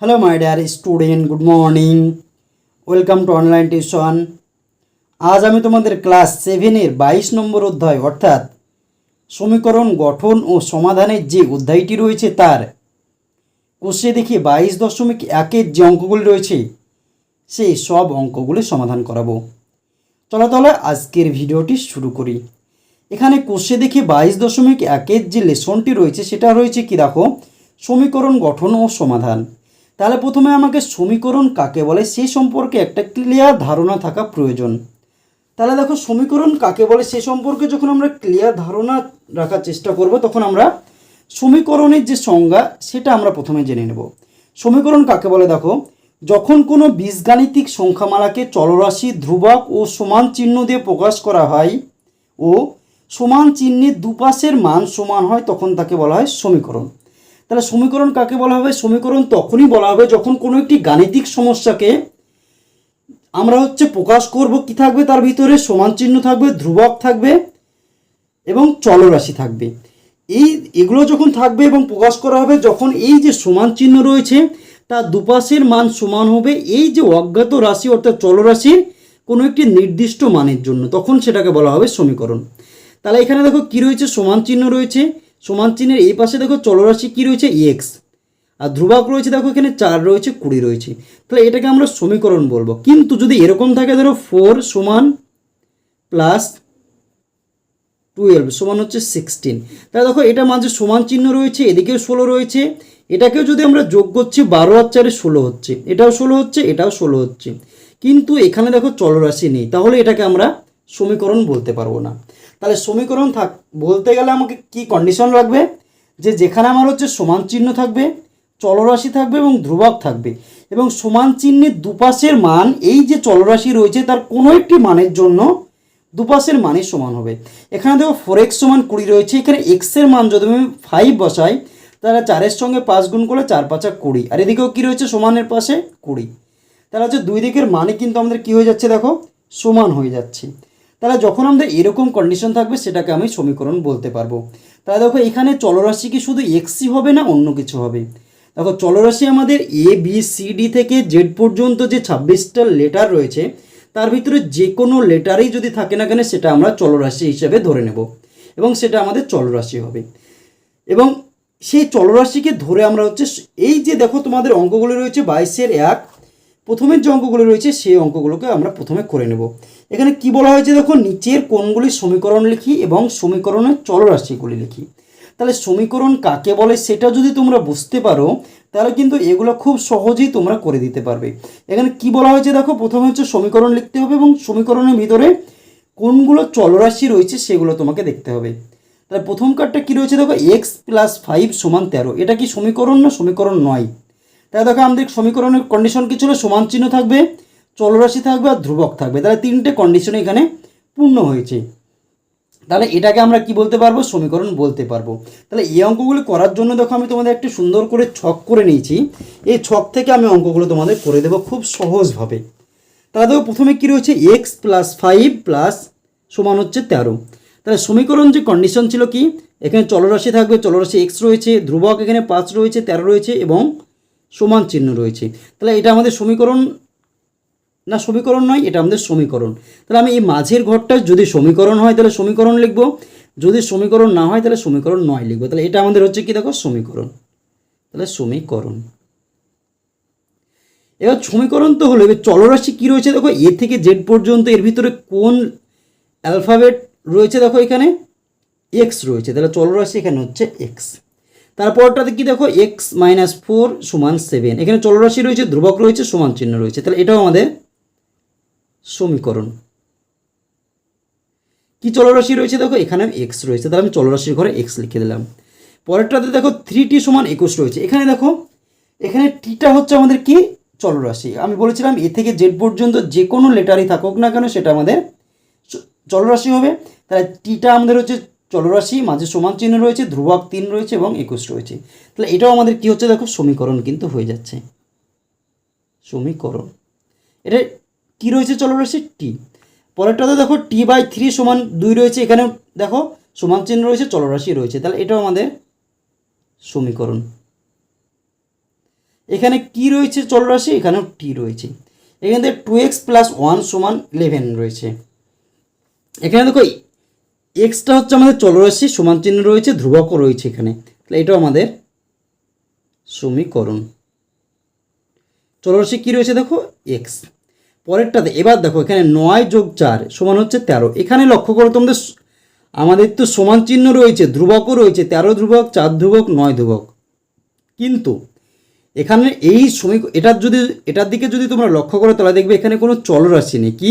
Hello my dear student good morning welcome to online tuition আজ আমি তোমাদের class সেভেনের বাইশ নম্বর অধ্যায়, অর্থাৎ সমীকরণ গঠন ও সমাধানের যে অধ্যায়টি রয়েছে তার, কোষে দেখি বাইশ দশমিক একের যে অঙ্কগুলি রয়েছে, সেই সব অঙ্কগুলি সমাধান করাবো। চলো আজকের ভিডিওটি শুরু করি। এখানে কোষে দেখি বাইশ দশমিক একের যে লেসনটি রয়েছে, সেটা রয়েছে কি দেখো? সমীকরণ গঠন ও সমাধান। তাহলে প্রথমে আমাকে সমীকরণ কাকে বলে সে সম্পর্কে একটা ক্লিয়ার ধারণা থাকা প্রয়োজন। তাহলে দেখো সমীকরণ কাকে বলে সে সম্পর্কে যখন আমরা ক্লিয়ার ধারণা রাখার চেষ্টা করব, তখন আমরা সমীকরণের যে সংজ্ঞা, সেটা আমরা প্রথমে জেনে নেব। সমীকরণ কাকে বলে দেখো? যখন কোনো বীজগাণিতিক সংখ্যামালাকে চলরাশি, ধ্রুবক ও সমান চিহ্ন দিয়ে প্রকাশ করা হয় ও সমান চিহ্নের দুপাশের মান সমান হয়, তখন তাকে বলা হয় সমীকরণ। তাহলে সমীকরণ কাকে বলা হবে? সমীকরণ তখনই বলা হবে যখন কোনো একটি গাণিতিক সমস্যাকে আমরা হচ্ছে প্রকাশ করব কি থাকবে? তার ভিতরে সমান চিহ্ন থাকবে, ধ্রুবক থাকবে এবং চলরাশি থাকবে। এই এগুলো যখন থাকবে এবং প্রকাশ করা হবে, যখন এই যে সমান চিহ্ন রয়েছে, তার দুপাশের মান সমান হবে এই যে অজ্ঞাত রাশি অর্থাৎ চলরাশির কোনো একটি নির্দিষ্ট মানের জন্য। তখন সেটাকে বলা হবে সমীকরণ। তাহলে এখানে দেখো কি রয়েছে? সমান চিহ্ন রয়েছে। সমান চিহ্নের এই পাশে দেখো চলরাশি কী রয়েছে? এক্স আর ধ্রুবক রয়েছে দেখো এখানে চার রয়েছে, কুড়ি রয়েছে। তাহলে এটাকে আমরা সমীকরণ বলব। কিন্তু যদি এরকম থাকে ধরো ফোর সমান প্লাস টুয়েলভ সমান হচ্ছে সিক্সটিন তাহলে দেখো এটা মাঝে সমান চিহ্ন রয়েছে, এদিকেও ষোলো রয়েছে। এটাকেও যদি আমরা যোগ করছি, বারো আর চারে ষোলো হচ্ছে। এটাও ষোলো হচ্ছে, এটাও ষোলো হচ্ছে। কিন্তু এখানে দেখো চলরাশি নেই। তাহলে এটাকে আমরা সমীকরণ বলতে পারব না। তাহলে সমীকরণ থাক, বলতে গেলে আমাকে কি কন্ডিশন রাখবে? যে যেখানে আমার হচ্ছে সমান চিহ্ন থাকবে, চলরাশি থাকবে এবং ধ্রুবক থাকবে। এবং সমান চিহ্নের দুপাশের মান, এই যে চলরাশি রয়েছে, তার কোনো একটি মানের জন্য দুপাশের মানই সমান হবে। এখানে দেখো ফোর এক্স সমান কুড়ি রয়েছে, এখানে এক্সের মান যদি আমি ফাইভ বসাই, তাহলে চারের সঙ্গে পাঁচ গুণ করলে চার পাঁচা কুড়ি। আর এদিকেও কী রয়েছে সমানের পাশে? কুড়ি। তাহলে হচ্ছে দুই দিকের মানে কিন্তু আমাদের কী হয়ে যাচ্ছে দেখো? সমান হয়ে যাচ্ছে। তাহলে যখন আমাদের এরকম কন্ডিশন থাকবে, সেটাকে আমি সমীকরণ বলতে পারব। তাহলে দেখো, এখানে চলরাশি কি শুধু এক্সি হবে না অন্য কিছু হবে? দেখো, চলরাশি আমাদের এ বি সি ডি থেকে জেড পর্যন্ত যে ছাব্বিশটা লেটার রয়েছে, তার ভিতরে যে কোনো লেটারেই যদি থাকে না কেন, সেটা আমরা চলরাশি হিসেবে ধরে নেব। এবং সেটা আমাদের চলরাশি হবে। এবং সেই চলরাশিকে ধরে আমরা হচ্ছে, এই যে দেখো তোমাদের অঙ্কগুলো রয়েছে, বাইশের এক প্রথমের যে অঙ্কগুলো রয়েছে, সেই অঙ্কগুলোকে আমরা প্রথমে করে নেব। এখানে কি বলা হয়েছে দেখো? নিচের কোনগুলি সমীকরণ লিখি এবং সমীকরণের চলরাশিগুলি লিখি। তাহলে সমীকরণ কাকে বলে সেটা যদি তোমরা বুঝতে পারো, তাহলে কিন্তু এগুলো খুব সহজেই তোমরা করে দিতে পারবে। এখানে কি বলা হয়েছে দেখো? প্রথমে হচ্ছে সমীকরণ লিখতে হবে এবং সমীকরণের ভিতরে কোনগুলো চলরাশি রয়েছে, সেগুলো তোমাকে দেখতে হবে। তাহলে প্রথম কার্ডটা কী রয়েছে দেখো? এক্স প্লাস ফাইভ সমান তেরো। এটা কি সমীকরণ না সমীকরণ নয়? তাহলে দেখো আমাদের সমীকরণের কন্ডিশন কি ছিল? সমান চিহ্ন থাকবে, চলরাশি থাকবে আর ধ্রুবক থাকবে। তাহলে তিনটে কন্ডিশন এখানে পূর্ণ হয়েছে। তাহলে এটাকে আমরা কি বলতে পারব? সমীকরণ বলতে পারব। তাহলে এই অঙ্কগুলো করার জন্য দেখো আমি তোমাদের একটি সুন্দর করে ছক করে নিয়েছি। এই ছক থেকে আমি অঙ্কগুলো তোমাদের করে দেবো খুব সহজভাবে। তাহলে দেখো প্রথমে কী রয়েছে? এক্স প্লাস ফাইভ প্লাস সমান হচ্ছে তেরো। তাহলে সমীকরণ যে কন্ডিশন ছিল কি? এখানে চলরাশি থাকবে, চলরাশি এক্স রয়েছে, ধ্রুবক এখানে পাঁচ রয়েছে, তেরো রয়েছে এবং সমান চিহ্ন রয়েছে। তাহলে এটা আমাদের সমীকরণ না সমীকরণ নয়, এটা আমাদের সমীকরণ। তাহলে আমি এই মাঝের ঘরটা যদি সমীকরণ হয়, তাহলে সমীকরণ লিখব। যদি সমীকরণ না হয়, তাহলে সমীকরণ নয় লিখব। তাহলে এটা আমাদের হচ্ছে কি দেখো? সমীকরণ। তাহলে সমীকরণ। এবার সমীকরণ তো হলো, এবার চলরাশি কী রয়েছে দেখো? এ থেকে জেড পর্যন্ত এর ভিতরে কোন অ্যালফাবেট রয়েছে দেখো এখানে? এক্স রয়েছে। তাহলে চলরাশি এখানে হচ্ছে এক্স তারপরটাতে কি দেখো এক্স মাইনাস ফোর সমান সেভেন এখানে চলরাশি রয়েছে, ধ্রুবক রয়েছে, সমান চিহ্ন রয়েছে। তাহলে এটাও আমাদের সমীকরণ। কি চলরাশি রয়েছে দেখো এখানে এক্স রয়েছে। তাহলে আমি চলরাশির ঘরে এক্স লিখে দিলাম। পরেরটাতে দেখো থ্রি টি সমান একুশ রয়েছে। এখানে দেখো, এখানে টিটা হচ্ছে আমাদের কি? চলরাশি। আমি বলেছিলাম, এ থেকে জেড পর্যন্ত যে কোনো লেটারই থাকুক না কেন, সেটা আমাদের চলরাশি হবে। তাহলে টিটা আমাদের হচ্ছে চলরাশি মাঝে সমান চিহ্ন রয়েছে, ধ্রুবক তিন রয়েছে এবং একুশ রয়েছে। তাহলে এটাও আমাদের কি হচ্ছে দেখো? সমীকরণ কিন্তু হয়ে যাচ্ছে। সমীকরণ। এটা কি রয়েছে চলরাশি টি পরেরটাতে দেখো টি বাই থ্রি সমান দুই রয়েছে এখানে দেখো সমান চিহ্ন রয়েছে, চলরাশি রয়েছে। তাহলে এটাও আমাদের সমীকরণ। এখানে কি রয়েছে চলরাশি? এখানেও টি রয়েছে। এখানে টু এক্স প্লাস ওয়ান সমান ইলেভেন রয়েছে। এখানে দেখো এক্সটা হচ্ছে আমাদের চলরাশি, সমান চিহ্ন রয়েছে, ধ্রুবকও রয়েছে এখানে। তাহলে এটাও আমাদের সমীকরণ। চলরাশি কী রয়েছে দেখো? এক্স পরেরটাতে, এবার দেখো, এখানে নয় যোগ চার সমান হচ্ছে তেরো। এখানে লক্ষ্য করো, তোমাদের আমাদের তো সমান চিহ্ন রয়েছে, ধ্রুবকও রয়েছে, তেরো ধ্রুবক, চার ধ্রুবক, নয় ধ্রুবক। কিন্তু এখানে এই সমীক এটার যদি এটার দিকে যদি তোমরা লক্ষ্য করো, তাহলে দেখবে এখানে কোনো চলরাশি নেই। কি?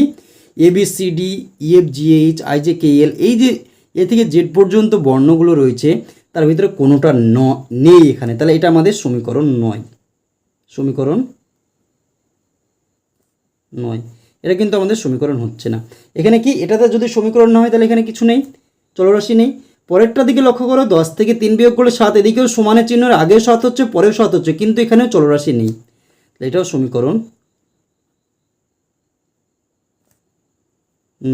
A B C D E F I J K L এই যে এ থেকে জেড পর্যন্ত বর্ণগুলো রয়েছে, তার ভিতরে কোনোটা ন, নেই এখানে। তাহলে এটা আমাদের সমীকরণ নয়। সমীকরণ নয়। এটা কিন্তু আমাদের সমীকরণ হচ্ছে না। এখানে কি? এটাতে যদি সমীকরণ না হয়, তাহলে এখানে কিছু নেই। চলরাশি নেই। পরেরটা দিকে লক্ষ্য করো, দশ থেকে তিন বিয়োগ করলে সাত, এদিকেও সমানের চিহ্নের, আগেও সাত হচ্ছে, পরেও সাত হচ্ছে, কিন্তু এখানেও চলরাশি নেই। এটাও সমীকরণ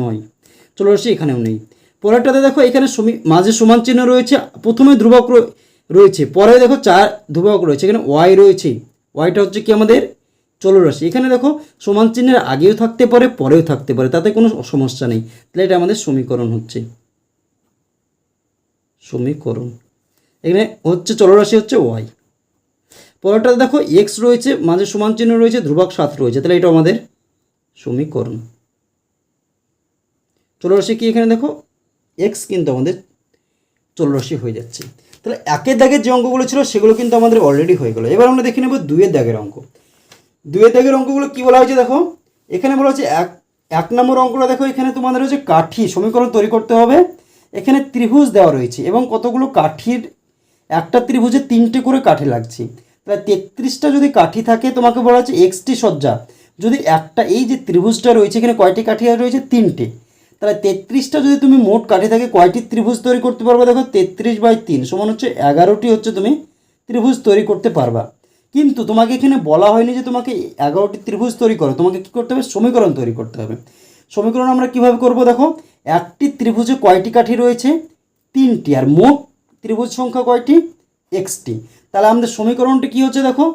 নয়। চলরাশি এখানেও নেই। পরেরটাতে দেখো, এখানে মাঝে সমান চিহ্ন রয়েছে। প্রথমে ধ্রুবক রয়েছে পরে দেখো চার ধ্রুবক রয়েছে, এখানে ওয়াই রয়েছে। ওয়াইটা হচ্ছে কি আমাদের? চলরাশি এখানে দেখো, সমান চিহ্নের আগেও থাকতে পারে, পরেও থাকতে পারে, তাতে কোনো সমস্যা নেই। তাহলে এটা আমাদের সমীকরণ হচ্ছে। সমীকরণ। এখানে হচ্ছে চলরাশি হচ্ছে ওয়াই পরেরটাতে দেখো এক্স রয়েছে, মাঝে সমান চিহ্ন রয়েছে, ধ্রুবক সাত রয়েছে, তাহলে এটা আমাদের সমীকরণ। চলরাশি কি এখানে দেখো? এক্স কিন্তু আমাদের চলরাশি হয়ে যাচ্ছে। তাহলে একের দাগের যে অঙ্কগুলো ছিল, সেগুলো কিন্তু আমাদের অলরেডি হয়ে গেলো। এবার আমরা দেখে নেব দুইয়ের দাগের অঙ্ক। দুইয়ের দাগের অঙ্কগুলো কি বলা হয়েছে দেখো? এখানে বলা হচ্ছে এক এক নম্বর অঙ্কটা দেখো, এখানে তোমাদের হচ্ছে কাঠি সমীকরণ তৈরি করতে হবে। এখানে ত্রিভুজ দেওয়া রয়েছে এবং কতগুলো কাঠির, একটা ত্রিভুজে তিনটে করে কাঠি লাগছে। তাহলে তেত্রিশটা যদি কাঠি থাকে, তোমাকে বলা হচ্ছে এক্সটি সজ্জা। যদি একটা, এই যে ত্রিভুজটা রয়েছে, এখানে কয়টি কাঠি রয়েছে? তিনটে। তাহলে তেত্রিশটা যদি তুমি মোট কাঠি থাকে, কয়টি ত্রিভুজ তৈরি করতে পারবে? দেখো, তেত্রিশ বাই তিন সমান হচ্ছে এগারোটি হচ্ছে তুমি ত্রিভুজ তৈরি করতে পারবা। কিন্তু তোমাকে এখানে বলা হয়নি যে তোমাকে এগারোটি ত্রিভুজ তৈরি করো। তোমাকে কী করতে হবে? সমীকরণ তৈরি করতে হবে। সমীকরণ আমরা কীভাবে করব? দেখো, একটি ত্রিভুজে কয়টি কাঠি রয়েছে? তিনটি। আর মোট ত্রিভুজ সংখ্যা কয়টি? এক্সটি। তাহলে আমাদের সমীকরণটি কী হচ্ছে দেখো?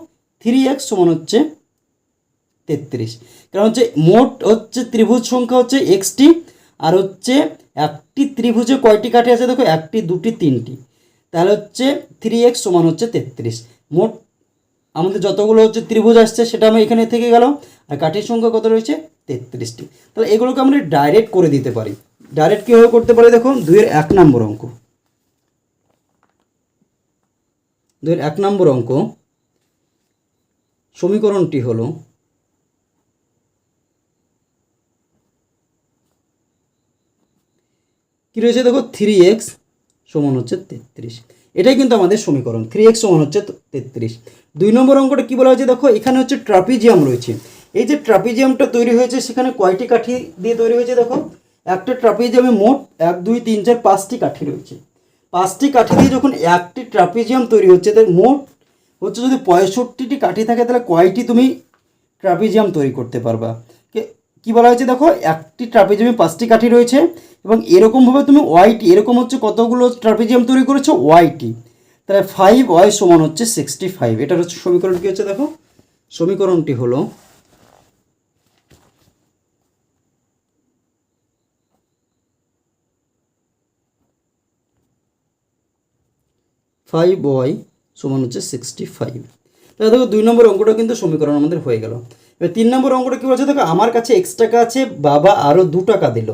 থ্রি এক্স সমান হচ্ছে তেত্রিশ। কারণ হচ্ছে মোট হচ্ছে ত্রিভুজ সংখ্যা হচ্ছে এক্সটি। আর হচ্ছে একটি ত্রিভুজে কয়টি কাঠি আছে দেখো? একটি, দুটি, তিনটি। তাহলে হচ্ছে থ্রি এক্স সমান হচ্ছে তেত্রিশ। মোট আমাদের যতগুলো হচ্ছে ত্রিভুজ আসছে, সেটা আমি এখানে থেকে গেল। আর কাঠির সংখ্যা কত রয়েছে? তেত্রিশটি। তাহলে এগুলোকে আমরা ডাইরেক্ট করে দিতে পারি। ডাইরেক্ট কীভাবে করতে পারি দেখো দুইয়ের এক নম্বর অঙ্ক। দুইয়ের এক নম্বর অঙ্ক সমীকরণটি হলো কী রয়েছে? দেখো থ্রি এক্স সমান হচ্ছে তেত্রিশ। এটাই কিন্তু আমাদের সমীকরণ। থ্রি এক্স সমান হচ্ছে তেত্রিশ। দুই নম্বর অঙ্কটা কী বলা হয়েছে? দেখো, এখানে হচ্ছে ট্রাপিজিয়াম রয়েছে। এই যে ট্রাপিজিয়ামটা তৈরি হয়েছে, সেখানে কয়টি কাঠি দিয়ে তৈরি হয়েছে দেখো? একটা ট্রাপিজিয়ামে মোট এক, দুই, তিন, চার, পাঁচটি কাঠি রয়েছে। পাঁচটি কাঠি দিয়ে যখন একটি ট্রাপিজিয়াম তৈরি হচ্ছে তাই মোট হচ্ছে যদি পঁয়ষট্টিটি কাঠি থাকে, তাহলে কয়টি তুমি ট্রাপিজিয়াম তৈরি করতে পারবা? কে- বলা হয়েছে দেখো? একটি ট্রাপিজিয়ামে পাঁচটি কাঠি রয়েছে এবং এরকমভাবে তুমি ওয়াইটি এরকম হচ্ছে কতগুলো ট্রাপিজিয়াম তৈরি করেছ? ওয়াইটি তাহলে ফাইভ ওয়াই সমান হচ্ছে সিক্সটি ফাইভ এটার হচ্ছে সমীকরণ কী হচ্ছে দেখো? সমীকরণটি হলো ফাইভ ওয়াই সমান হচ্ছে সিক্সটি ফাইভ তাহলে দেখো দুই নম্বর অঙ্কটা কিন্তু সমীকরণ আমাদের হয়ে গেল। এবার তিন নম্বর অঙ্কটা কী বলছে? দেখো, আমার কাছে এক্স টাকা আছে, বাবা আরও দু টাকা দিল।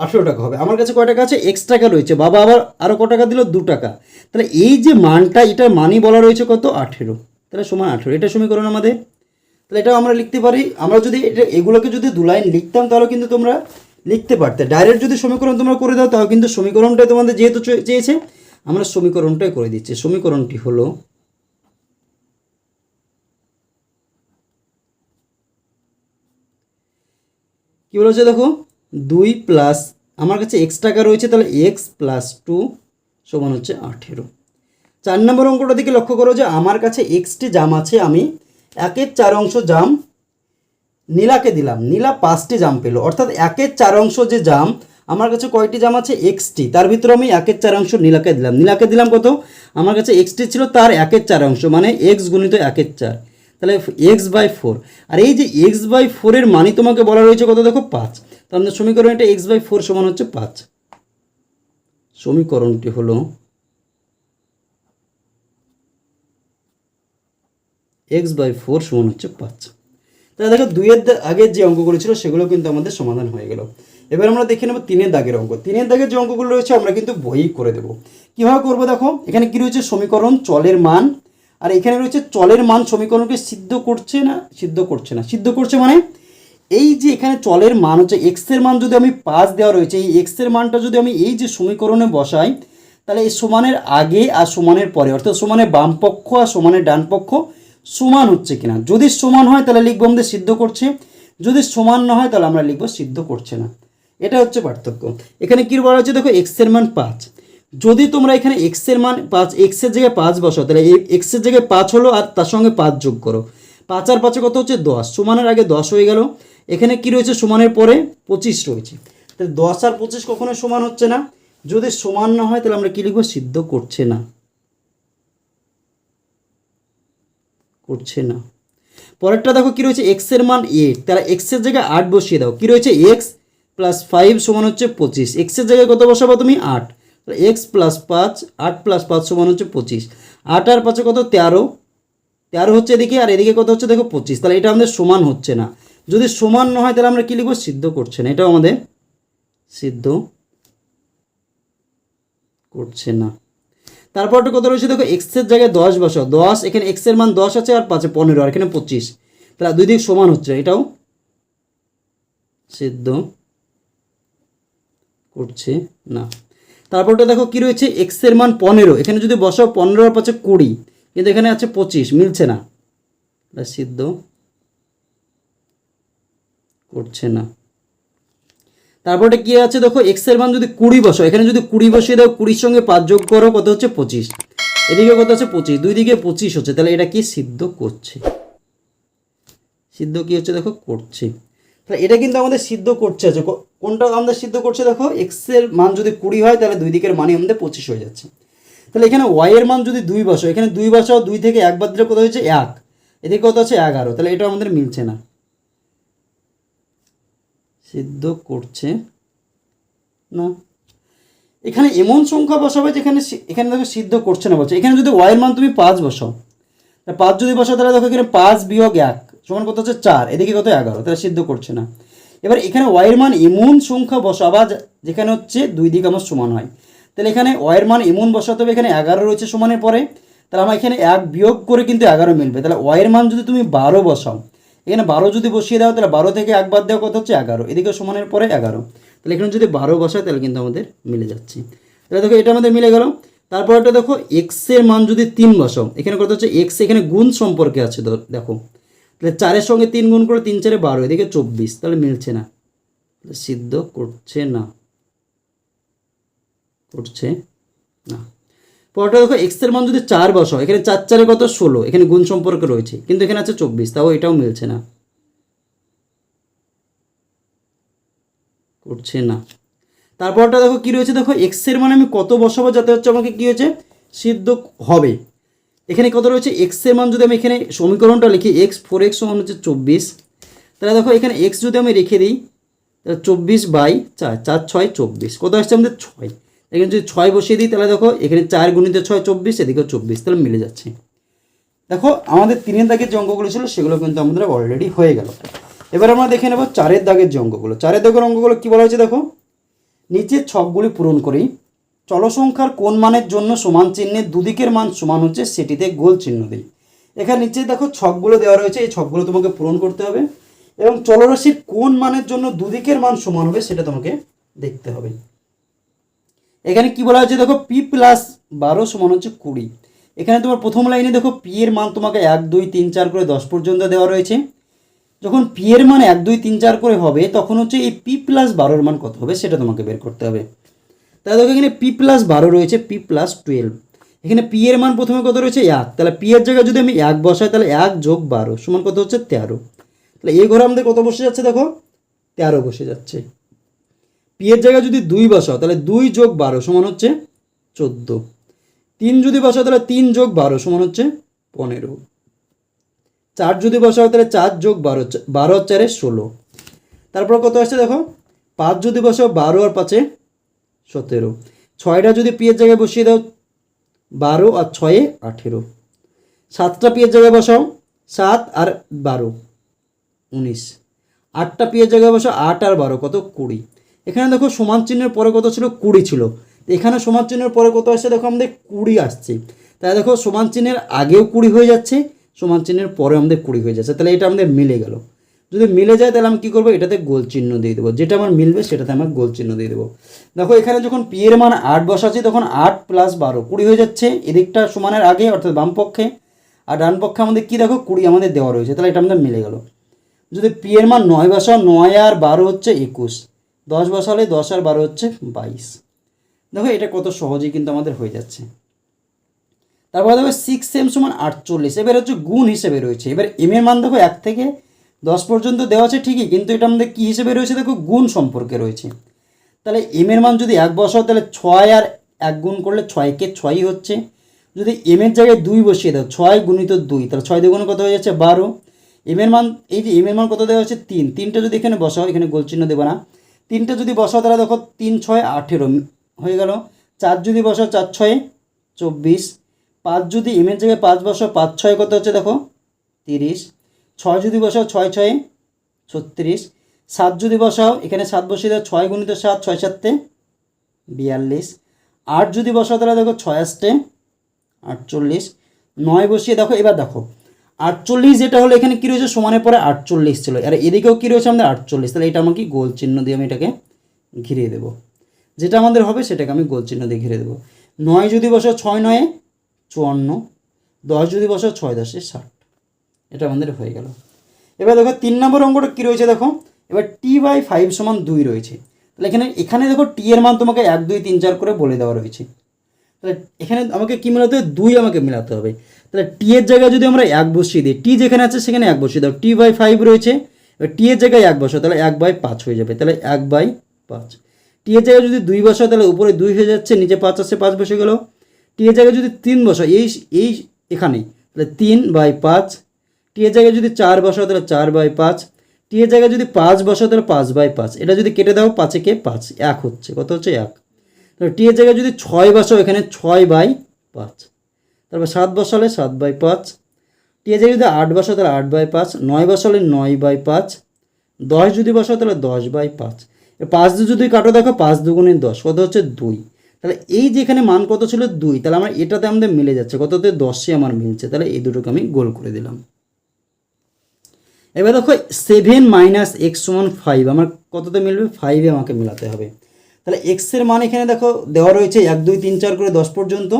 আঠেরো টাকা হবে। আমার কাছে কয় টাকা আছে? এক্স টাকা রয়েছে। বাবা আবার আরও ক টাকা দিল? দু টাকা। তাহলে এই যে মানটা, এটার মানই বলা রয়েছে কত? আঠেরো। তাহলে সমান আঠেরো। এটা সমীকরণ আমাদের। তাহলে এটাও আমরা লিখতে পারি। আমরা যদি এটা, এগুলোকে যদি দু লাইন লিখতাম, তাহলে কিন্তু তোমরা লিখতে পারতে। ডাইরেক্ট যদি সমীকরণ তোমরা করে দাও, তাহলে কিন্তু সমীকরণটাই তোমাদের যেহেতু চেয়েছে, আমরা সমীকরণটাই করে দিচ্ছি। সমীকরণটি হলো কী বলেছে দেখো? দুই প্লাস আমার কাছে এক্স টাকা রয়েছে, তাহলে এক্স প্লাস টু সমান হচ্ছে আঠেরো। চার নম্বর অঙ্কটা দিকে লক্ষ্য করো যে আমার কাছে এক্সটি জাম আছে, আমি একের চার অংশ জাম নীলাকে দিলাম, নীলা পাঁচটি জাম পেল। অর্থাৎ একের চার অংশ যে জাম, আমার কাছে কয়টি জাম আছে? এক্সটি তার ভিতরে আমি একের চার অংশ নীলাকে দিলাম। নীলাকে দিলাম কত? আমার কাছে এক্সটি ছিল তার একের চার অংশ মানে এক্স গুণিত একের চার। তাহলে এক্স বাই ফোর আর এই যে এক্স বাই ফোরের মানই তোমাকে বলা রয়েছে কত? দেখো পাঁচ। তার মানে সমীকরণ এটা এক্স বাই ফোর সমান হচ্ছে পাঁচ। সমীকরণটি হলো এক্স বাই ফোর সমান হচ্ছে পাঁচ। তাহলে দেখো দুইয়ের আগের যে অঙ্কগুলো ছিল সেগুলো কিন্তু আমাদের সমাধান হয়ে গেল। এবার আমরা দেখে নেব তিনের দাগের অঙ্ক। তিনের দাগের যে অঙ্কগুলো রয়েছে আমরা কিন্তু বই করে দেবো। কীভাবে করব দেখো? এখানে কি রয়েছে? সমীকরণ চলের মান আর এখানে রয়েছে চলের মান সমীকরণকে সিদ্ধ করছে না, সিদ্ধ করছে না। সিদ্ধ করছে মানে এই যে এখানে চলের মান হচ্ছে এক্সের মান যদি আমি পাঁচ দেওয়া রয়েছে, এই এক্সের মানটা যদি আমি এই যে সমীকরণে বসাই, তাহলে এই সমানের আগে আর সমানের পরে, অর্থাৎ সমানের বাম পক্ষ আর সমানের ডান পক্ষ সমান হচ্ছে কিনা। যদি সমান হয় তাহলে লিখব আমাদের সিদ্ধ করছে, যদি সমান না হয় তাহলে আমরা লিখব সিদ্ধ করছে না। এটা হচ্ছে পার্থক্য। এখানে কী বলা হচ্ছে দেখো এক্সের মান পাঁচ। যদি তোমরা এখানে এক্সের মান পাঁচ এক্সের জায়গায় পাঁচ বসাও, তাহলে এক্সের জায়গায় পাঁচ হলো আর তার সঙ্গে পাঁচ যোগ করো। পাঁচ আর পাঁচে কত হচ্ছে? দশ। সমানের আগে দশ হয়ে গেল। এখানে কি রয়েছে? সমানের পরে পঁচিশ রয়েছে। তাহলে দশ আর পঁচিশ কখনো সমান হচ্ছে না। যদি সমান না হয়, তাহলে আমরা কী লিখব? সিদ্ধ করছে না। করছে না। পরেরটা দেখো কি রয়েছে? এক্সের মান এইট তাহলে এক্সের জায়গায় আট বসিয়ে দাও। কি রয়েছে? এক্স প্লাস ফাইভ সমান হচ্ছে পঁচিশ। এক্সের জায়গায় কত বসাবো তুমি? আট। এক্স প্লাস পাঁচ, আট প্লাস পাঁচ সমান হচ্ছে পঁচিশ। আট আর পাঁচে কত? তেরো। তেরো হচ্ছে এদিকে আর এদিকে কত হচ্ছে? দেখো পঁচিশ। তাহলে এটা আমাদের সমান হচ্ছে না। যদি সমান না হয় তাহলে আমরা কী লিখব? সিদ্ধ করছে না। এটাও আমাদের সিদ্ধ করছে না। তারপরটা কত রয়েছে? দেখো এক্সের জায়গায় দশ বসাও। দশ, এখানে এক্সের মান দশ আছে আর পাঁচে পনেরো, আর এখানে পঁচিশ। তাহলে দুই দিক সমান হচ্ছে এটাও সিদ্ধ করছে না। তারপরটা দেখো কি রয়েছে? এক্সের মান পনেরো। এখানে যদি বসাও পনেরো আর পাঁচে কুড়ি, কিন্তু এখানে আছে পঁচিশ, মিলছে না। সিদ্ধ করছে না। তারপরে কি আছে দেখো? এক্সের মান যদি কুড়ি বসো এখানে যদি কুড়ি বসিয়ে দাও, কুড়ির সঙ্গে পাঁচ যোগ করো, কত হচ্ছে? পঁচিশ। এদিকে কত হচ্ছে পঁচিশ। দুই দিকে পঁচিশ হচ্ছে। তাহলে এটা কি সিদ্ধ করছে? সিদ্ধ কি হচ্ছে? দেখো, করছে। তাহলে এটা কিন্তু আমাদের সিদ্ধ করছে, আছে। কোনটা আমাদের সিদ্ধ করছে দেখো এক্সের মান যদি কুড়ি হয়, তাহলে দুই দিকের মানই আমাদের পঁচিশ হয়ে যাচ্ছে। তাহলে এখানে ওয়াই এর মান যদি দুই বসো, এখানে দুই বসাও দুই থেকে এক বাদ দিলে কত হয়েছে? এক। এদিকে কত আছে? এগারো। তাহলে এটা আমাদের মিলছে না। সিদ্ধ করছে না। এখানে এমন সংখ্যা বসাবে যেখানে এখানে দেখো সিদ্ধ করছে না বলছে। এখানে যদি ওয়াইয়ের মান তুমি পাঁচ বসাও পাঁচ যদি বসাও, তাহলে দেখো এখানে পাঁচ বিয়োগ এক, সমান কত হচ্ছে? চার। এদিকে কত? এগারো। তাহলে সিদ্ধ করছে না। এবার এখানে ওয়াইয়ের মান এমন সংখ্যা যা- যেখানে হচ্ছে দুই দিক আমার সমান হয়। তাহলে এখানে ওয়াইয়ের মান এমন বসাতে হবে, এখানে এগারো রয়েছে সমানের পরে। তাহলে আমার এখানে এক বিয়োগ করে কিন্তু এগারো মিলবে। তাহলে ওয়াইয়ের মান যদি তুমি বারো বসাও, এখানে বারো যদি বসিয়ে দাও, তাহলে বারো থেকে এক বাদ দেওয়া কত হচ্ছে এগারো। এদিকে সমানের পরে এগারো। তাহলে এখানে যদি বারো বসায়, তাহলে কিন্তু আমাদের মিলে যাচ্ছে। তাহলে দেখো, এটা আমাদের মিলে গেল। তারপর একটা দেখো এক্সের মান যদি তিন বসাও, এখানে কত হচ্ছে এক্স এখানে গুণ সম্পর্কে আছে দেখো। তাহলে চারের সঙ্গে তিন গুণ করে তিন চারে বারো, এদিকে চব্বিশ, তাহলে মিলছে না। সিদ্ধ করছে না। করছে না। পরটা দেখো এক্সের মান যদি চার বসাও, এখানে চার চারে কত? ষোলো, এখানে গুণ সম্পর্ক রয়েছে, কিন্তু এখানে আছে চব্বিশ, তাও এটাও মিলছে না। করছে না। তারপরটা দেখো কি রয়েছে? দেখো এক্সের মানে আমি কত বসাবো? যাতে হচ্ছে আমাকে কি হয়েছে? সিদ্ধ হবে। এখানে কত রয়েছে? এক্স এক্সের মান যদি আমি এখানে সমীকরণটা লিখি এক্স ফোর এক্স সমান হচ্ছে চব্বিশ। তাহলে দেখো, এখানে এক্স যদি আমি রেখে দিই, তাহলে চব্বিশ বাই চার চার ছয় চব্বিশ। কত আসছে আমাদের? ছয়। এখানে যদি ছয় বসিয়ে দিই, তাহলে দেখো, এখানে চার গুণিত ছয় চব্বিশ এদিকে চব্বিশ, তাহলে মিলে যাচ্ছে। দেখো, আমাদের তিনের দাগের যে অঙ্কগুলো ছিল, সেগুলো কিন্তু আমাদের অলরেডি হয়ে গেল। এবার আমরা দেখে নেব চারের দাগের যে অঙ্কগুলো। চারের দাগের অঙ্কগুলো কী বলা হয়েছে দেখো? নিচের ছকগুলি পূরণ করি। চলসংখ্যার কোন মানের জন্য সমান চিহ্নে দুদিকের মান সমান হচ্ছে সেটিতে গোল চিহ্ন দিই। এখানে নিচে দেখো ছকগুলো দেওয়া রয়েছে, এই ছকগুলো তোমাকে পূরণ করতে হবে এবং চলরাশির কোন মানের জন্য দুদিকের মান সমান হবে সেটা তোমাকে দেখতে হবে। এখানে কি বলা হচ্ছে দেখো, পি প্লাস বারো সমান হচ্ছে কুড়ি। এখানে তোমার প্রথম লাইনে দেখো, পি এর মান তোমাকে এক, দুই, তিন, চার করে দশ পর্যন্ত দেওয়া রয়েছে। যখন পি এর মান এক, দুই, তিন, চার করে হবে, তখন হচ্ছে এই পি প্লাস বারোর মান কত হবে সেটা তোমাকে বের করতে হবে। তাহলে দেখো এখানে পি প্লাস বারো রয়েছে পি প্লাস টুয়েলভ এখানে পি এর মান প্রথমে কত রয়েছে? এক। তাহলে পি এর জায়গায় যদি আমি এক বসাই, তাহলে এক যোগ বারো সমান কত হচ্ছে? তেরো। তাহলে এই ঘরে আমাদের কত বসে যাচ্ছে দেখো? তেরো বসে যাচ্ছে। পি এর জায়গায় যদি দুই বসাও, তাহলে দুই যোগ বারো সমান হচ্ছে চোদ্দ। তিন যদি বসাও, তাহলে তিন যোগ বারো সমান হচ্ছে পনেরো। চার যদি বসাও, তাহলে চার যোগ বারো বারো চারে ষোলো। তারপর কত আসছে দেখো? পাঁচ যদি বসাও, বারো আর পাঁচে সতেরো। ছয়টা যদি পিয়ের জায়গায় বসিয়ে দাও, বারো আর ছয়ে আঠেরো। সাতটা পিয়ের জায়গায় বসাও, সাত আর বারো, উনিশ। আটটা পিয়ের জায়গায় বসাও, আট আর বারো, কত? কুড়ি। এখানে দেখো সমান চিহ্নের পরে কত ছিল? কুড়ি ছিল। এখানে সমান চিহ্নের পরে কত আসছে? দেখো আমাদের কুড়ি আসছে। তাই দেখো সমান চিহ্নের আগেও কুড়ি হয়ে যাচ্ছে, সমান চিহ্নের পরে আমাদের কুড়ি হয়ে যাচ্ছে। তাহলে এটা আমাদের মিলে গেল। যদি মিলে যায় তাহলে আমি কী করব? এটাতে গোল চিহ্ন দিয়ে দেবো। যেটা আমার মিলবে সেটাতে আমার গোল চিহ্ন দিয়ে দেবো। দেখো, এখানে যখন পি এর মান আট বসাচ্ছি, তখন আট প্লাস বারো, কুড়ি হয়ে যাচ্ছে। এদিকটা সমানের আগে, অর্থাৎ বাম পক্ষে। আর ডান পক্ষে আমাদের কী দেখো? কুড়ি আমাদের দেওয়া রয়েছে। তাহলে এটা আমাদের মিলে গেল। যদি পি এর মান নয় বসাও, নয় আর বারো হচ্ছে একুশ। দশ বসালে দশ আর বারো হচ্ছে বাইশ। দেখো, এটা কত সহজেই কিন্তু আমাদের হয়ে যাচ্ছে। তারপর দেখো সিক্স এম সমান আটচল্লিশ। এবার হচ্ছে গুণ হিসেবে রয়েছে। এবার এম এর মান দেখো এক থেকে দশ পর্যন্ত দেওয়া আছে ঠিকই, কিন্তু এটা আমাদের কী হিসেবে রয়েছে দেখো, গুণ সম্পর্কে রয়েছে। তাহলে এম এর মান যদি এক বসাও, তাহলে ছয় আর এক গুণ করলে ছয়কে ছয়ই হচ্ছে। যদি এম এর জায়গায় দুই বসিয়ে দাও, ছয় গুণিত দুই, তাহলে ছয় দুগুণে কত হয়ে যাচ্ছে? বারো। এম এর মান, এই যে এম এর মান কত দেওয়া হচ্ছে তিন। তিনটা যদি এখানে বসাও, এখানে গোল চিহ্ন দেবো না। তিনটা যদি বসাও, তাহলে দেখো, তিন, ছয়, আঠেরো হয়ে গেল। চার যদি বসাও, চার, ছয়, চব্বিশ। পাঁচ যদি এম এর জায়গায় পাঁচ বসাও, পাঁচ, ছয় কত হচ্ছে দেখো? তিরিশ। ছয় যদি বসাও, ছয় ছয়ে, ছত্রিশ। সাত যদি বসাও, এখানে সাত বসিয়ে দাও, ছয় গুণিত সাত, ছয় সাতে বিয়াল্লিশ। আট যদি বসাও, তাহলে দেখো ছয় আসতে আটচল্লিশ। নয় বসিয়ে দেখো, এবার দেখো, আটচল্লিশ যেটা হলো, এখানে কী রয়েছে? সমানের পরে আটচল্লিশ ছিল। আর এদিকেও কী রয়েছে আমাদের? আটচল্লিশ। তাহলে এটা আমাকে গোল চিহ্ন দিয়ে আমি এটাকে ঘিরিয়ে দেবো। যেটা আমাদের হবে, সেটাকে আমি গোল চিহ্ন দিয়ে ঘিরে দেবো। নয় যদি বসাও, ছয় নয়ে, চুয়ান্ন। দশ যদি বসাও, ছয় দশে ষাট। এটা আমাদের হয়ে গেল। এবার দেখো তিন নম্বর অঙ্কটা কী রয়েছে দেখো? এবার টি বাই ফাইভ সমান দুই রয়েছে। তাহলে এখানে এখানে দেখো টি এর মান তোমাকে এক, দুই, তিন, চার করে বলে দেওয়া রয়েছে। তাহলে এখানে আমাকে কী মেলাতে হবে? দুই আমাকে মেলাতে হবে। তাহলে টি এর জায়গায় যদি আমরা এক বসিয়ে দিই টি যেখানে আছে সেখানে এক বসিয়ে দাও। টি বাই ফাইভ রয়েছে। এবার টি এর জায়গায় এক বসাও, তাহলে এক বাই পাঁচ হয়ে যাবে। তাহলে এক বাই পাঁচ। টি এর জায়গায় যদি দুই বসাও, তাহলে উপরে দুই হয়ে যাচ্ছে, নিচে পাঁচ আসছে পাঁচ বসে গেল। টি এর জায়গায় যদি তিন বসাও, এই এই এখানে, তাহলে তিন বাই পাঁচ টি এর জায়গায় যদি চার বসাও তাহলে চার বাই পাঁচ। টি এর জায়গায় যদি পাঁচ বসাও তাহলে পাঁচ বাই পাঁচ। এটা যদি কেটে দাও, পাঁচে কে? পাঁচ। এক হচ্ছে। কত হচ্ছে? এক। তাহলে টি এর জায়গায় যদি ছয় বসাও, এখানে ছয় বাই পাঁচ। তারপর সাত বসালে সাত বাই পাঁচ। টি এর জায়গায় যদি আট বসাও তাহলে আট বাই পাঁচ। নয় বসালে নয় বাই পাঁচ। দশ যদি বসাও তাহলে দশ বাই পাঁচ। পাঁচ যদি কাটো, দেখো পাঁচ দুগুণে দশ। কত হচ্ছে? দুই। তাহলে এই যে এখানে মান কত ছিল? দুই। তাহলে আমার এটাতে আমাদের মিলে যাচ্ছে। কততে দশে আমার মিলছে। তাহলে এই দুটোকে আমি গোল করে দিলাম। এবার দেখো সেভেন মাইনাস এক্স সমান ফাইভ আমার কততে মিলবে? ফাইভে আমাকে মেলাতে হবে। তাহলে এক্সের মান এখানে দেখো দেওয়া রয়েছে এক, দুই, তিন, চার করে দশ পর্যন্ত।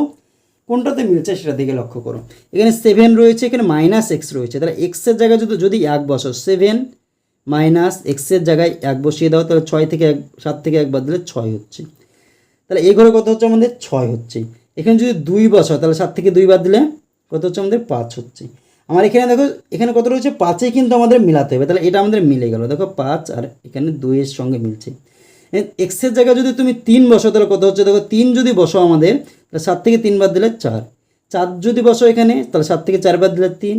কোনটাতে মিলছে সেটা দিকে লক্ষ্য করো। এখানে সেভেন রয়েছে, এখানে মাইনাস এক্স রয়েছে। তাহলে এক্সের জায়গায় যদি যদি এক বসো সেভেন মাইনাস এক্সের জায়গায় এক বসিয়ে দাও, তাহলে ছয় থেকে এক, সাত থেকে এক বাদ দিলে ছয় হচ্ছে। তাহলে এই ঘরে কত হচ্ছে আমাদের? ছয় হচ্ছে। এখানে যদি দুই বসাও তাহলে সাত থেকে দুই বাদ দিলে কত হচ্ছে আমাদের? পাঁচ হচ্ছে। আমার এখানে দেখো, এখানে কত রয়েছে? পাঁচে কিন্তু আমাদের মিলাতে হবে। তাহলে এটা আমাদের মিলে গেল। দেখো, পাঁচ আর এখানে দুইয়ের সঙ্গে মিলছে। এক্সের জায়গায় যদি তুমি তিন বসো তাহলে কত হচ্ছে? দেখো, তিন যদি বসো আমাদের, তাহলে সাত থেকে তিন বাদ দিলে চার। চার যদি বসো এখানে, তাহলে সাত থেকে চার বাদ দিলে তিন।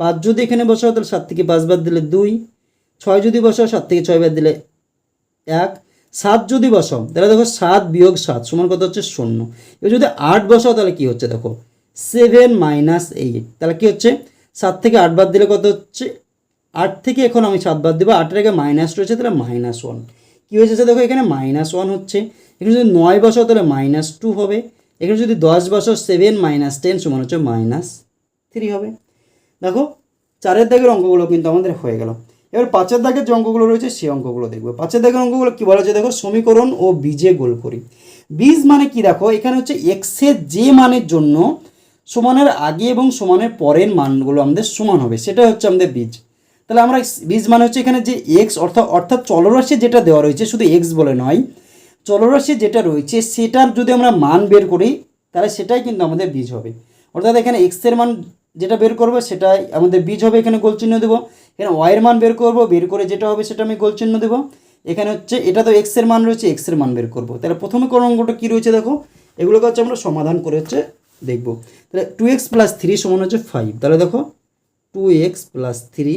পাঁচ যদি এখানে বসাও, তাহলে সাত থেকে পাঁচ বাদ দিলে দুই। ছয় যদি বসাও, সাত থেকে ছয় বাদ দিলে এক। সাত যদি বসাও, তাহলে দেখো, সাত বিয়োগ সাত সমান কত হচ্ছে? শূন্য। এবার যদি আট বসাও, তাহলে কি হচ্ছে? দেখো সেভেন মাইনাস এইট তাহলে কি হচ্ছে? সাত থেকে আট বাদ দিলে কত হচ্ছে? আট থেকে এখন আমি সাত বাদ দেবো, আটের আগে মাইনাস রয়েছে, তাহলে মাইনাস ওয়ান কী হয়েছে দেখো, এখানে মাইনাস ওয়ান হচ্ছে। এখানে যদি নয় বসাও, তাহলে মাইনাস টু হবে। এখানে যদি দশ বসাও সেভেন মাইনাস টেন সমান হচ্ছে মাইনাস থ্রি হবে। দেখো, চারের দাগের অঙ্কগুলো কিন্তু আমাদের হয়ে গেল। এবার পাঁচের দাগের যে অঙ্কগুলো রয়েছে, সেই অঙ্কগুলো দেখব। পাঁচের দাগের অঙ্কগুলো কী বলা হচ্ছে? দেখো, সমীকরণ ও বীজে গোল করি। বীজ মানে কি দেখো, এখানে হচ্ছে এক্সের যে মানের জন্য সমানের আগে এবং সমানের পরের মানগুলো আমাদের সমান হবে, সেটাই হচ্ছে আমাদের বীজ। তাহলে আমরা বীজ মানে হচ্ছে এখানে যে এক্স অর্থাৎ অর্থাৎ চলরাশি যেটা দেওয়া রয়েছে, শুধু এক্স বলে নয়, চলরাশি যেটা রয়েছে, সেটার যদি আমরা মান বের করি, তাহলে সেটাই কিন্তু আমাদের বীজ হবে। অর্থাৎ এখানে এক্সের মান যেটা বের করব, সেটাই আমাদের বীজ হবে, এখানে গোল চিহ্ন দেবো। এখানে ওয়াইয়ের মান বের করব, বের করে যেটা হবে, সেটা আমি গোল চিহ্ন দেবো। এখানে হচ্ছে, এটা তো এক্সের মান রয়েছে এক্সের মান বের করব। তাহলে প্রথমে কোন কী রয়েছে দেখো, এগুলোকে হচ্ছে আমরা সমাধান করে হচ্ছে দেখব। তাহলে টু এক্স প্লাস থ্রি সমান হচ্ছে ফাইভ তাহলে দেখো টু এক্স প্লাস থ্রি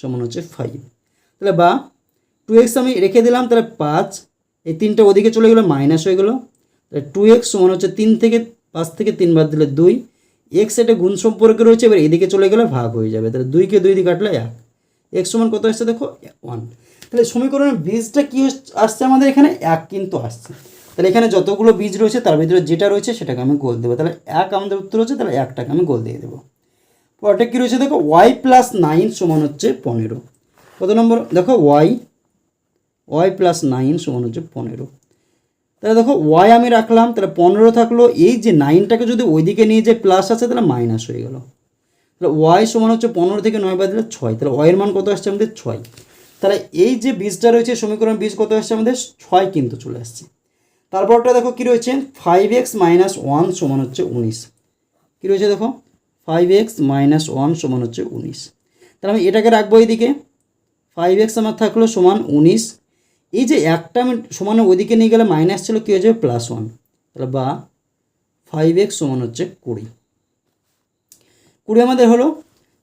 সমান হচ্ছে ফাইভ তাহলে বা টু এক্স আমি রেখে দিলাম, তাহলে পাঁচ, এই তিনটা ওদিকে চলে গেলো মাইনাস হয়ে গেলো। তাহলে টু এক্স সমান হচ্ছে তিন থেকে, পাঁচ থেকে তিন বাদ দিলে দুই। এক্স এটা গুণ সম্পর্কে রয়েছে, এবার এদিকে চলে গেলে ভাগ হয়ে যাবে। তাহলে দুইকে দুই দিয়ে কাটলে এক। এক্স সমান কত আসছে দেখো ওয়ান তাহলে সমীকরণের বীজটা কী আসছে আমাদের এখানে? এক কিন্তু আসছে। তাহলে এখানে যতগুলো বীজ রয়েছে, তার ভিতরে যেটা রয়েছে সেটাকে আমি গোল দেবো। তাহলে এক আমাদের উত্তর হচ্ছে, তাহলে একটাকে আমি গোল দিয়ে দেবো। পরটা কী রয়েছে, দেখো ওয়াই প্লাস নাইন সমান হচ্ছে পনেরো। কত নম্বর? দেখো ওয়াই ওয়াই প্লাস নাইন সমান হচ্ছে পনেরো। তাহলে দেখো ওয়াই আমি রাখলাম, তাহলে পনেরো থাকল, এই যে নাইনটাকে যদি ওইদিকে নিয়ে যে প্লাস আছে, তাহলে মাইনাস হয়ে গেল। তাহলে ওয়াই সমান হচ্ছে পনেরো থেকে নয় বাদ দিলে ছয়, তাহলে ওয়াইয়ের মান কত আসছে আমাদের ছয়। তাহলে এই যে বীজটা রয়েছে, সমীকরণ বীজ কত আসছে আমাদের ছয় কিন্তু চলে আসছে। তারপরটা দেখো কী রয়েছে? ফাইভ এক্স মাইনাস ওয়ান সমান হচ্ছে উনিশ। কী রয়েছে দেখো? ফাইভ এক্স মাইনাস ওয়ান সমান হচ্ছে উনিশ। তাহলে আমি এটাকে রাখব এইদিকে। ফাইভ এক্স আমার থাকল সমান উনিশ। এই যে একটা সমান ওদিকে নিয়ে গেলে মাইনাস ছিল কী হয়ে যাবে? প্লাস ওয়ান তাহলে বা ফাইভ এক্স সমান হচ্ছে কুড়ি। কুড়ি আমাদের হলো।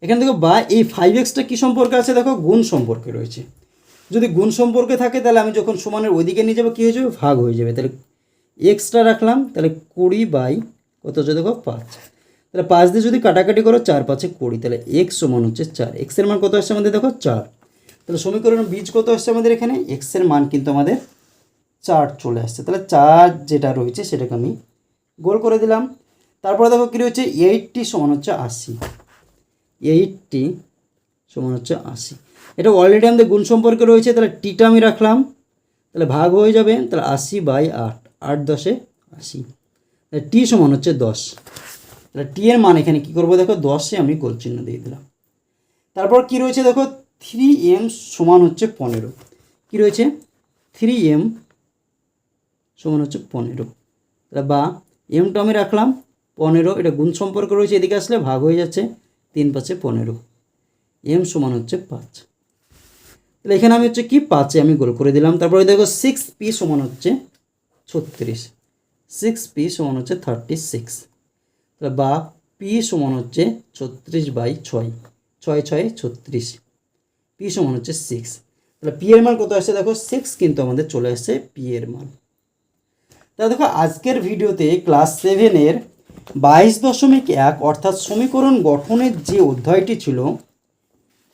এখান থেকে বা এই ফাইভ এক্সটা কী সম্পর্কে আছে? দেখো, গুণ সম্পর্কে রয়েছে। যদি গুণ সম্পর্কে থাকে, তাহলে আমি যখন সমানের ওইদিকে নিয়ে যাব, কী হয়ে যাবে? ভাগ হয়ে যাবে। তাহলে এক্সট্রা রাখলাম, তাহলে কুড়ি বাই কত হচ্ছে দেখো? পাঁচ। তাহলে পাঁচ দিয়ে যদি কাটাকাটি করো, চার পাঁচে কুড়ি, তাহলে এক্স সমান হচ্ছে চার। এক্সের মান কত আসছে আমাদের দেখো? চার। তাহলে সমীকরণের বীজ কত আসছে আমাদের এখানে? এক্সের মান কিন্তু আমাদের চার চলে আসছে। তাহলে চার যেটা রয়েছে, সেটাকে আমি গোল করে দিলাম। তারপরে দেখো কী রয়েছে? এইটটি সমান হচ্ছে আশি। এইটটি সমান হচ্ছে আশি। এটা অলরেডি আমাদের গুণ সম্পর্কে রয়েছে, তাহলে টিটা আমি রাখলাম। তাহলে ভাগ হয়ে যাবে, তাহলে আশি বাই আট আট দশে আশি। তাহলে টি সমান হচ্ছে দশ। তাহলে টি এর মান এখানে কী করব দেখো, দশে আমি গোল চিহ্ন দিয়ে দিলাম। তারপর কি রয়েছে দেখো থ্রি এম সমান হচ্ছে পনেরো। কী রয়েছে? থ্রি এম সমান হচ্ছে পনেরো। তাহলে বা এমটা আমি রাখলাম, পনেরো, এটা গুণ সম্পর্ক রয়েছে, এদিকে আসলে ভাগ হয়ে যাচ্ছে, তিন পাঁচে পনেরো। এম সমান হচ্ছে পাঁচ। তাহলে এখানে আমি হচ্ছে কি পাঁচে আমি গোল করে দিলাম। তারপরে দেখো সিক্স পি সমান হচ্ছে ছত্রিশ। সিক্স পি সমান হচ্ছে থার্টি সিক্স তাহলে বা পি সমান হচ্ছে ছত্রিশ বাই ছয়। ছয় ছয়, ছত্রিশ। পি সমান হচ্ছে সিক্স তাহলে পি এর মান কত আসছে? দেখো সিক্স কিন্তু আমাদের চলে আসছে পি এর মান। তাহলে দেখো আজকের ভিডিওতে ক্লাস সেভেনের বাইশ দশমিক এক অর্থাৎ সমীকরণ গঠনের যে অধ্যায়টি ছিল